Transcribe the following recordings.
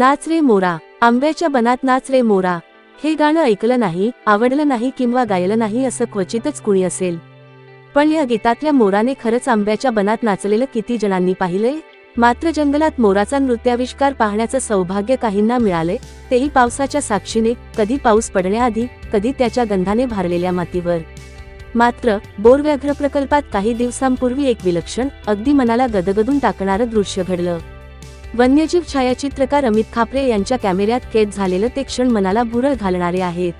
नाच रे मोरा आंब्याच्या बनात नाच रे मोरा. हे गाणं ऐकलं नाही आवडलं नाही किंवा गायलं नाही असं क्वचितच कुणी असेल. पण या गीतातल्या मोराने खरंच आंब्याच्या बनात नाचलेलं किती जणांनी पाहिलंय? मात्र जंगलात मोराचा नृत्याविष्कार पाहण्याचं सौभाग्य काहींना मिळाले तेही पावसाच्या साक्षीने कधी पाऊस पडण्याआधी कधी त्याच्या गंधाने भारलेल्या मातीवर. मात्र बोर व्याघ्र प्रकल्पात काही दिवसांपूर्वी एक विलक्षण अगदी मनाला गदगदून टाकणारं दृश्य घडलं. वन्यजीव छायाचित्रकार अमित खापरे यांच्या कॅमेऱ्यात कैद झालेलं ते क्षण मनाला भुरळ घालणारे आहेत.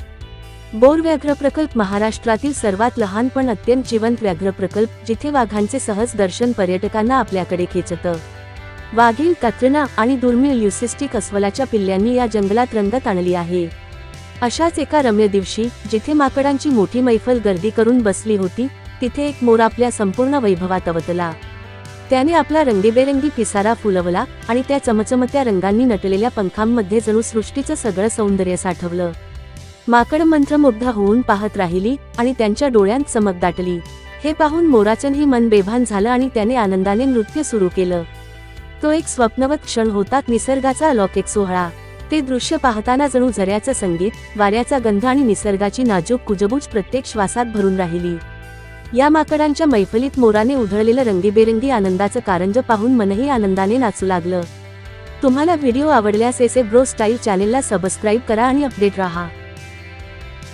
बोर व्याघ्र प्रकल्प महाराष्ट्रातील सर्वात लहान पण अत्यंत जिवंत व्याघ्र प्रकल्प जिथे वाघांचे सहज दर्शन पर्यटकांना आपल्याकडे खेचतं. वाघीण कत्रिना आणि दुर्मिळ ल्युसिस्टिक अस्वलाच्या पिल्ल्यांनी या जंगलात रंगत आणली आहे. अशाच एका रम्य दिवशी जिथे माकडांची मोठी मैफल गर्दी करून बसली होती तिथे एक मोर आपल्या संपूर्ण वैभवात अवतला. त्याने आपला रंगीबेरंगी पिसारा फुलवला आणि त्या चमचमत्या रंगांनी नटलेल्या पंखांमध्ये जणू सृष्टीचं सगळं सौंदर्य साठवलं. माकड मंत्रमुग्ध होऊन पाहत राहिली आणि त्यांच्या डोळ्यांत चमक दाटली. हे पाहून मोराचनही मन बेभान झालं आणि त्याने आनंदाने नृत्य सुरू केलं. तो एक स्वप्नवत क्षण होता निसर्गाचा अलौकिक सोहळा. ते दृश्य पाहताना जणू झऱ्याचं संगीत वाऱ्याचा गंध आणि निसर्गाची नाजूक कुजबूज प्रत्येक श्वासात भरून राहिली. या माकडांच्या मैफलीत मोराने उधळलेलं रंगीबेरंगी आनंदाचं कारंज पाहून मनही आनंदाने नाचू लागलं. तुम्हाला व्हिडिओ आवडल्यास एसे ब्रो स्टाईल चॅनेलला सबस्क्राईब करा आणि अपडेट राहा.